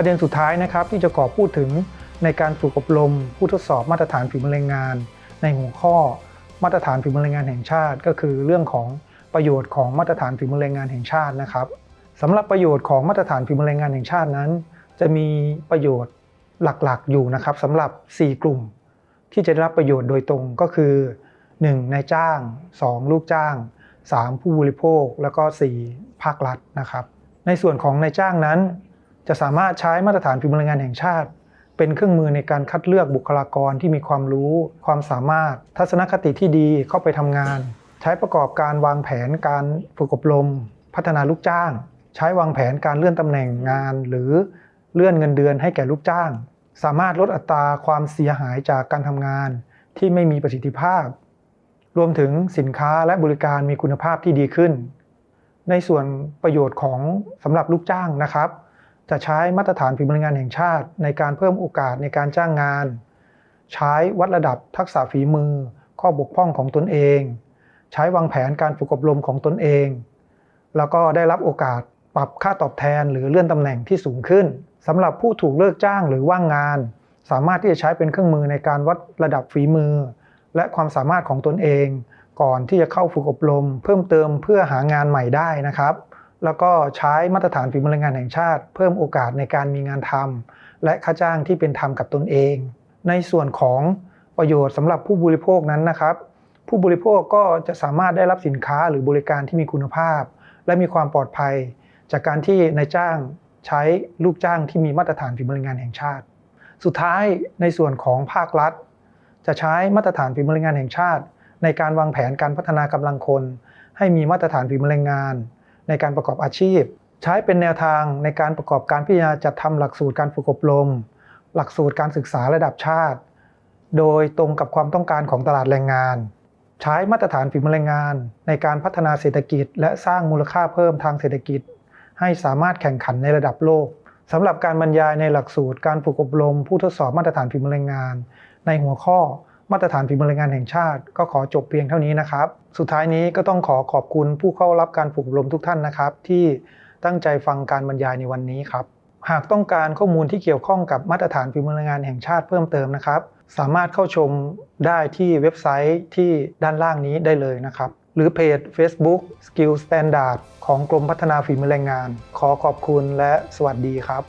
ประเด็นสุดท้ายนะครับที่จะขอพูดถึงในการฝึกอบรม ผู้ทดสอบมาตรฐานฝีมือแรงงาน ในหัวข้อมาตรฐานฝีมือแรงงานแห่งชาติ ก็คือเรื่องของประโยชน์ของมาตรฐานฝีมือแรงงานแห่งชาตินะครับสำหรับประโยชน์ของมาตรฐานฝีมือแรงงานแห่งชาตินั้น จะมีประโยชน์หลักๆ อยู่นะครับสำหรับ 4 กลุ่ม ที่จะได้รับประโยชน์โดยตรงก็คือ 1. นายจ้าง 2. ลูกจ้าง 3. ผู้บริโภค แล้วก็ 4. ภาครัฐนะครับ ในส่วนของนายจ้างนั้น จะสามารถใช้มาตรฐานฝีมือแรงงานแห่งชาติ เป็นเครื่องมือในการคัดเลือกบุคลากรที่มีความรู้ ความสามารถ ทัศนคติที่ดีเข้าไปทำงาน ใช้ประกอบการวางแผนการฝึกอบรม พัฒนาลูกจ้าง ใช้วางแผนการเลื่อนตำแหน่งงาน หรือเลื่อนเงินเดือนให้แก่ลูกจ้าง สามารถลดอัตราความเสียหายจากการทำงาน ที่ไม่มีประสิทธิภาพ รวมถึงสินค้าและบริการมีคุณภาพที่ดีขึ้น ในส่วนประโยชน์ของสำหรับลูกจ้างนะครับ จะใช้มาตรฐานฝีมือแรงงานแห่งชาติ ในการเพิ่มโอกาสในการจ้างงาน ใช้วัดระดับทักษะฝีมือ ข้อบกพร่องของตนเอง ใช้วางแผนการฝึกอบรมของตนเอง แล้วก็ได้รับโอกาสปรับค่าตอบแทนหรือเลื่อนตำแหน่งที่สูงขึ้นสำหรับผู้ถูกเลิกจ้างหรือว่างงาน สามารถที่จะใช้เป็นเครื่องมือในการวัดระดับฝีมือ และความสามารถของตนเอง ก่อนที่จะเข้าฝึกอบรม เพิ่มเติมเพื่อหางานใหม่ได้นะครับ แล้วก็ใช้มาตรฐานฝีมือแรงงานแห่งชาติ เพิ่มโอกาสในการมีงานทำและค่าจ้างที่เป็นธรรมกับตนเอง ในส่วนของประโยชน์สำหรับผู้บริโภคนั้นนะครับ ผู้บริโภคก็จะสามารถได้รับสินค้าหรือบริการที่มีคุณภาพ และมีความปลอดภัย จากการที่นายจ้างใช้ลูกจ้างที่มีมาตรฐานฝีมือแรงงานแห่งชาติ สุดท้ายในส่วนของภาครัฐ จะใช้มาตรฐานฝีมือแรงงานแห่งชาติ ในการวางแผนการพัฒนากำลังคน ให้มีมาตรฐานฝีมือแรงงาน ในการประกอบอาชีพ ใช้เป็นแนวทางในการประกอบการพิจารณาจัดทำหลักสูตรการฝึกอบรม หลักสูตรการศึกษาระดับชาติ โดยตรงกับความต้องการของตลาดแรงงาน ใช้มาตรฐานฝีมือแรงงาน ในการพัฒนาเศรษฐกิจ และสร้างมูลค่าเพิ่มทางเศรษฐกิจ ให้สามารถแข่งขันในระดับโลกสำหรับการบรรยายในหลักสูตรการฝึกอบรม ผู้ทดสอบมาตรฐานฝีมือแรงงาน ในหัวข้อ มาตรฐานฝีมือแรงงานแห่งชาติ ก็ขอจบเพียงเท่านี้นะครับ สุดท้ายนี้ก็ต้องขอขอบคุณผู้เข้ารับการฝึกอบรมทุกท่านนะครับ ที่ตั้งใจฟังการบรรยายในวันนี้ครับ หากต้องการข้อมูลที่เกี่ยวข้องกับมาตรฐานฝีมือแรงงานแห่งชาติเพิ่มเติมนะครับ สามารถเข้าชมได้ที่เว็บไซต์ที่ด้านล่างนี้ได้เลยนะครับหรือเพจ Facebook Skill Standard ของกรมพัฒนาฝีมือแรงงาน ขอขอบคุณและสวัสดีครับ